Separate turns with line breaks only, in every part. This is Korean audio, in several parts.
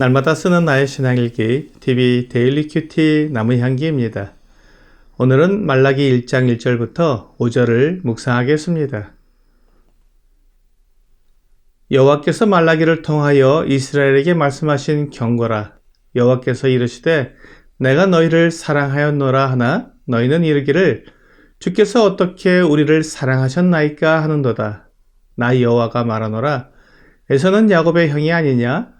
날마다 쓰는 나의 신앙일기 TV 데일리 큐티 나무향기입니다. 오늘은 말라기 1장 1절부터 5절을 묵상하겠습니다. 여호와께서 말라기를 통하여 이스라엘에게 말씀하신 경고라 여호와께서 이르시되 내가 너희를 사랑하였노라 하나 너희는 이르기를 주께서 어떻게 우리를 사랑하셨나이까 하는도다 나 여호와가 말하노라 에서는 야곱의 형이 아니냐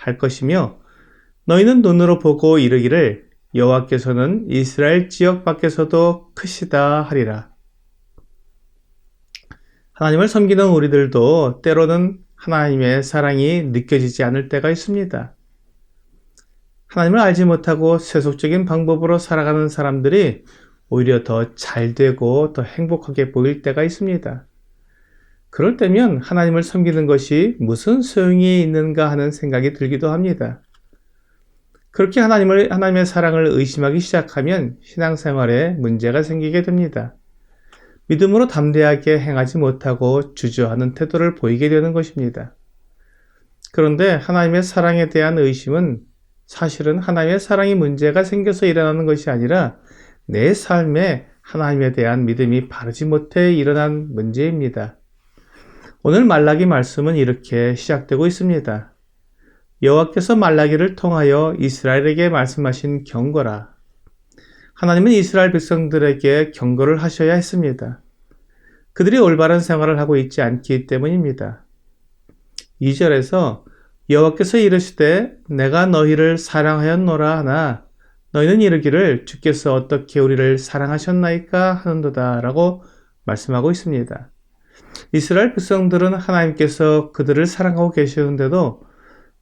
할 것이며 너희는 눈으로 보고 이르기를 여호와께서는 이스라엘 지역 밖에서도 크시다 하리라. 하나님을 섬기는 우리들도 때로는 하나님의 사랑이 느껴지지 않을 때가 있습니다. 하나님을 알지 못하고 세속적인 방법으로 살아가는 사람들이 오히려 더 잘 되고 더 행복하게 보일 때가 있습니다. 그럴 때면 하나님을 섬기는 것이 무슨 소용이 있는가 하는 생각이 들기도 합니다. 그렇게 하나님을, 하나님의 사랑을 의심하기 시작하면 신앙생활에 문제가 생기게 됩니다. 믿음으로 담대하게 행하지 못하고 주저하는 태도를 보이게 되는 것입니다. 그런데 하나님의 사랑에 대한 의심은 사실은 하나님의 사랑이 문제가 생겨서 일어나는 것이 아니라 내 삶에 하나님에 대한 믿음이 바르지 못해 일어난 문제입니다. 오늘 말라기 말씀은 이렇게 시작되고 있습니다. 여호와께서 말라기를 통하여 이스라엘에게 말씀하신 경고라. 하나님은 이스라엘 백성들에게 경고를 하셔야 했습니다. 그들이 올바른 생활을 하고 있지 않기 때문입니다. 2절에서 여호와께서 이르시되 내가 너희를 사랑하였노라 하나 너희는 이르기를 주께서 어떻게 우리를 사랑하셨나이까 하는도다라고 말씀하고 있습니다. 이스라엘 백성들은 하나님께서 그들을 사랑하고 계시는데도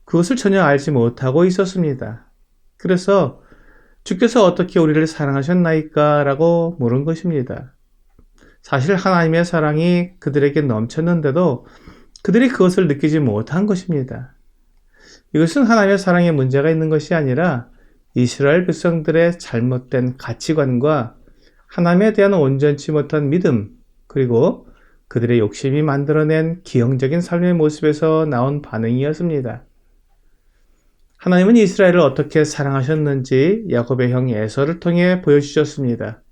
그것을 전혀 알지 못하고 있었습니다. 그래서 주께서 어떻게 우리를 사랑하셨나이까? 라고 물은 것입니다. 사실 하나님의 사랑이 그들에게 넘쳤는데도 그들이 그것을 느끼지 못한 것입니다. 이것은 하나님의 사랑에 문제가 있는 것이 아니라 이스라엘 백성들의 잘못된 가치관과 하나님에 대한 온전치 못한 믿음, 그리고 그들의 욕심이 만들어낸 기형적인 삶의 모습에서 나온 반응이었습니다. 하나님은 이스라엘을 어떻게 사랑하셨는지 야곱의 형 에서를 통해 보여주셨습니다.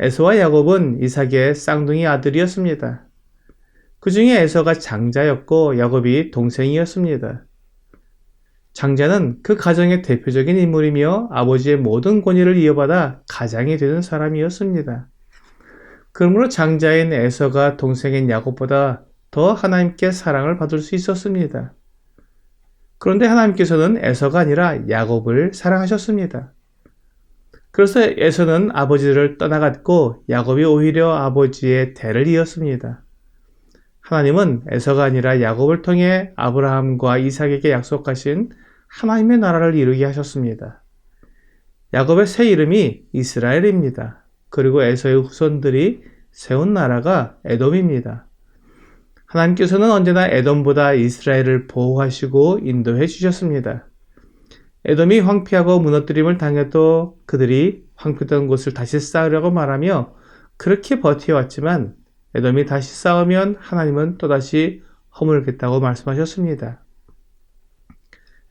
에서와 야곱은 이삭의 쌍둥이 아들이었습니다. 그 중에 에서가 장자였고 야곱이 동생이었습니다. 장자는 그 가정의 대표적인 인물이며 아버지의 모든 권위를 이어받아 가장이 되는 사람이었습니다. 그러므로 장자인 에서가 동생인 야곱보다 더 하나님께 사랑을 받을 수 있었습니다. 그런데 하나님께서는 에서가 아니라 야곱을 사랑하셨습니다. 그래서 에서는 아버지를 떠나갔고 야곱이 오히려 아버지의 대를 이었습니다. 하나님은 에서가 아니라 야곱을 통해 아브라함과 이삭에게 약속하신 하나님의 나라를 이루게 하셨습니다. 야곱의 새 이름이 이스라엘입니다. 그리고 에서의 후손들이 세운 나라가 에돔입니다. 하나님께서는 언제나 에돔보다 이스라엘을 보호하시고 인도해 주셨습니다. 에돔이 황폐하고 무너뜨림을 당해도 그들이 황폐된 곳을 다시 쌓으려고 말하며 그렇게 버텨왔지만 에돔이 다시 쌓으면 하나님은 또다시 허물겠다고 말씀하셨습니다.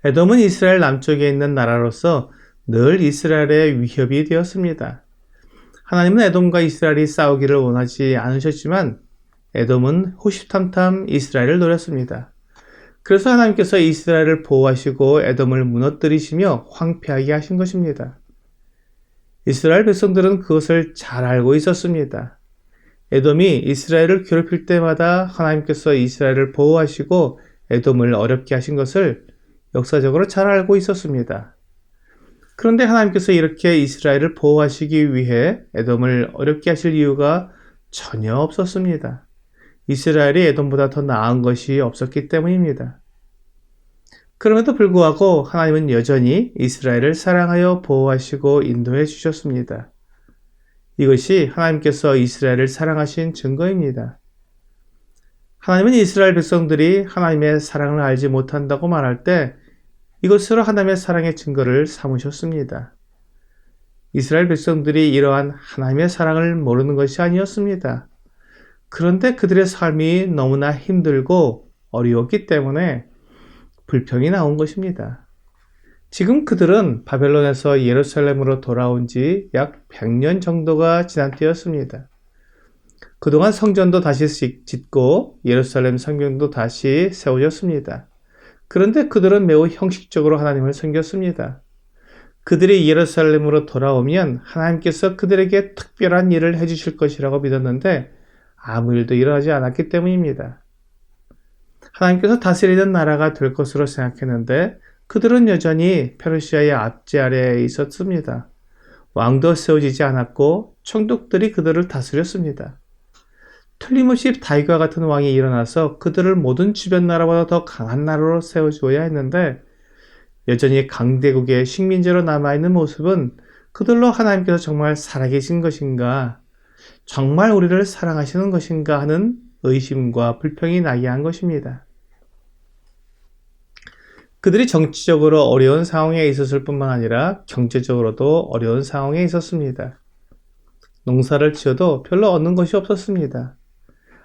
에돔은 이스라엘 남쪽에 있는 나라로서 늘 이스라엘의 위협이 되었습니다. 하나님은 에돔과 이스라엘이 싸우기를 원하지 않으셨지만 에돔은 호시탐탐 이스라엘을 노렸습니다. 그래서 하나님께서 이스라엘을 보호하시고 에돔을 무너뜨리시며 황폐하게 하신 것입니다. 이스라엘 백성들은 그것을 잘 알고 있었습니다. 에돔이 이스라엘을 괴롭힐 때마다 하나님께서 이스라엘을 보호하시고 에돔을 어렵게 하신 것을 역사적으로 잘 알고 있었습니다. 그런데 하나님께서 이렇게 이스라엘을 보호하시기 위해 에돔을 어렵게 하실 이유가 전혀 없었습니다. 이스라엘이 에돔보다 더 나은 것이 없었기 때문입니다. 그럼에도 불구하고 하나님은 여전히 이스라엘을 사랑하여 보호하시고 인도해 주셨습니다. 이것이 하나님께서 이스라엘을 사랑하신 증거입니다. 하나님은 이스라엘 백성들이 하나님의 사랑을 알지 못한다고 말할 때 이것으로 하나님의 사랑의 증거를 삼으셨습니다. 이스라엘 백성들이 이러한 하나님의 사랑을 모르는 것이 아니었습니다. 그런데 그들의 삶이 너무나 힘들고 어려웠기 때문에 불평이 나온 것입니다. 지금 그들은 바벨론에서 예루살렘으로 돌아온 지 약 100년 정도가 지난 때였습니다. 그동안 성전도 다시 짓고 예루살렘 성경도 다시 세워졌습니다. 그런데 그들은 매우 형식적으로 하나님을 섬겼습니다. 그들이 예루살렘으로 돌아오면 하나님께서 그들에게 특별한 일을 해주실 것이라고 믿었는데 아무 일도 일어나지 않았기 때문입니다. 하나님께서 다스리는 나라가 될 것으로 생각했는데 그들은 여전히 페르시아의 압제 아래에 있었습니다. 왕도 세워지지 않았고 총독들이 그들을 다스렸습니다. 틀림없이 다윗과 같은 왕이 일어나서 그들을 모든 주변 나라보다 더 강한 나라로 세워주어야 했는데 여전히 강대국의 식민지로 남아있는 모습은 그들로 하나님께서 정말 살아계신 것인가, 정말 우리를 사랑하시는 것인가 하는 의심과 불평이 나게 한 것입니다. 그들이 정치적으로 어려운 상황에 있었을 뿐만 아니라 경제적으로도 어려운 상황에 있었습니다. 농사를 지어도 별로 얻는 것이 없었습니다.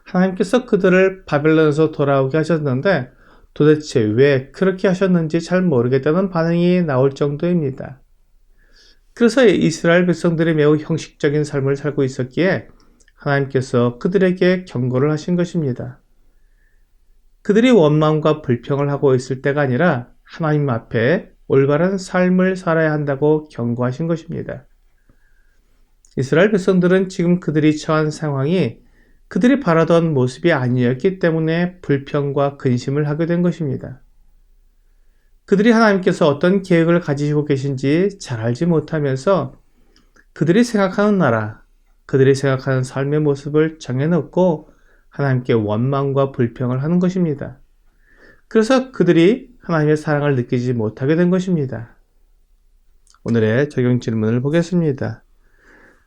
하나님께서 그들을 바벨론에서 돌아오게 하셨는데 도대체 왜 그렇게 하셨는지 잘 모르겠다는 반응이 나올 정도입니다. 그래서 이스라엘 백성들이 매우 형식적인 삶을 살고 있었기에 하나님께서 그들에게 경고를 하신 것입니다. 그들이 원망과 불평을 하고 있을 때가 아니라 하나님 앞에 올바른 삶을 살아야 한다고 경고하신 것입니다. 이스라엘 백성들은 지금 그들이 처한 상황이 그들이 바라던 모습이 아니었기 때문에 불평과 근심을 하게 된 것입니다. 그들이 하나님께서 어떤 계획을 가지시고 계신지 잘 알지 못하면서 그들이 생각하는 나라, 그들이 생각하는 삶의 모습을 정해놓고 하나님께 원망과 불평을 하는 것입니다. 그래서 그들이 하나님의 사랑을 느끼지 못하게 된 것입니다. 오늘의 적용 질문을 보겠습니다.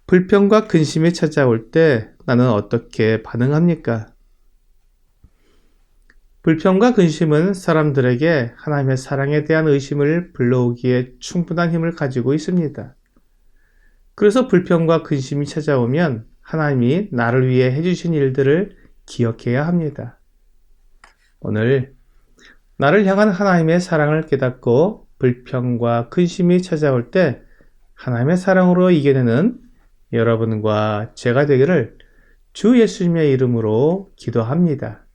불평과 근심이 찾아올 때 나는 어떻게 반응합니까? 불평과 근심은 사람들에게 하나님의 사랑에 대한 의심을 불러오기에 충분한 힘을 가지고 있습니다. 그래서 불평과 근심이 찾아오면 하나님이 나를 위해 해주신 일들을 기억해야 합니다. 오늘 나를 향한 하나님의 사랑을 깨닫고 불평과 근심이 찾아올 때 하나님의 사랑으로 이겨내는 여러분과 제가 되기를 주 예수님의 이름으로 기도합니다.